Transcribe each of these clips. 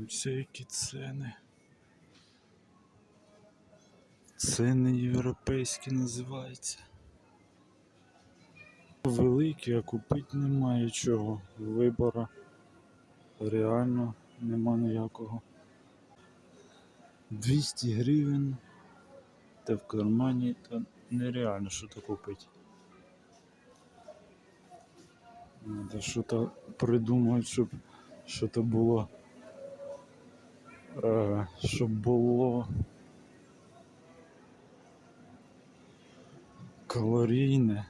Дивіться, які ціни. Ціни європейські називаються. Великі, а купити немає чого. Вибора реально нема ніякого. 200 гривень. Та в кармані та нереально що то купити. Надо що-то придумати, щоб що-то було. Е, щоб було калорійне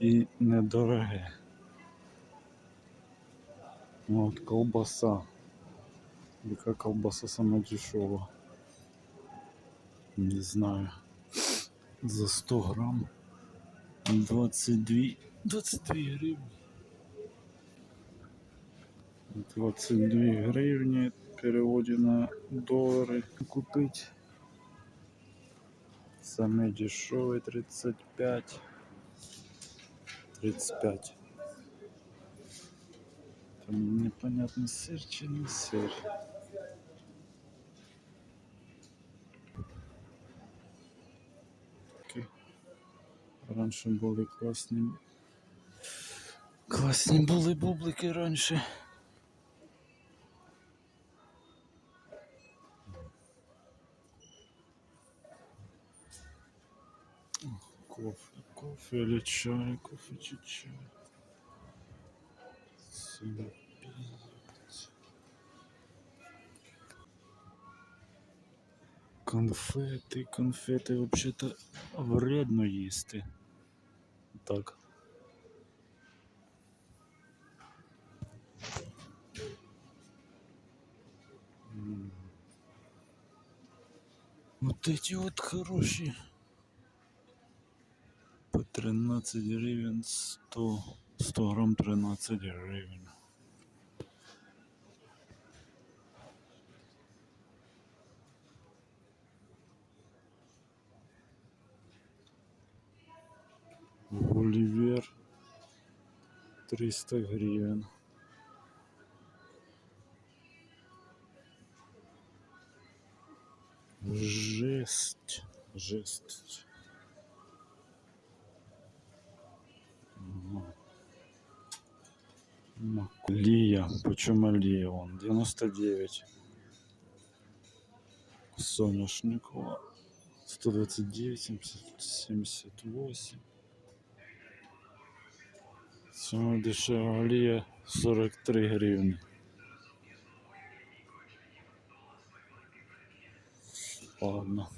і недороге. Ну, От колбаса. Яка колбаса сама дешева? Не знаю. За 100 грам 22, 22 гривні. 22 гривні в переводі на долари купить. Саме дешевий 35. 35. Там непонятно сир чи не сир. Такі Раніше були класні. Класні були бублики раніше. Кофе, кофе или чай, кофе чи чай. Сім п'ять. Конфети, конфети взагалі-то вредно їсти. Так. М. Вот эти вот хорошие. По 13 гривен 100, 100 грамм 13 гривен. Гулливер 300 гривен. Жесть, жесть. Лия, почему Лия он? 99. Соняшникова 129, 70, 78. Самая дешевая Лия 43 гривны. Ладно.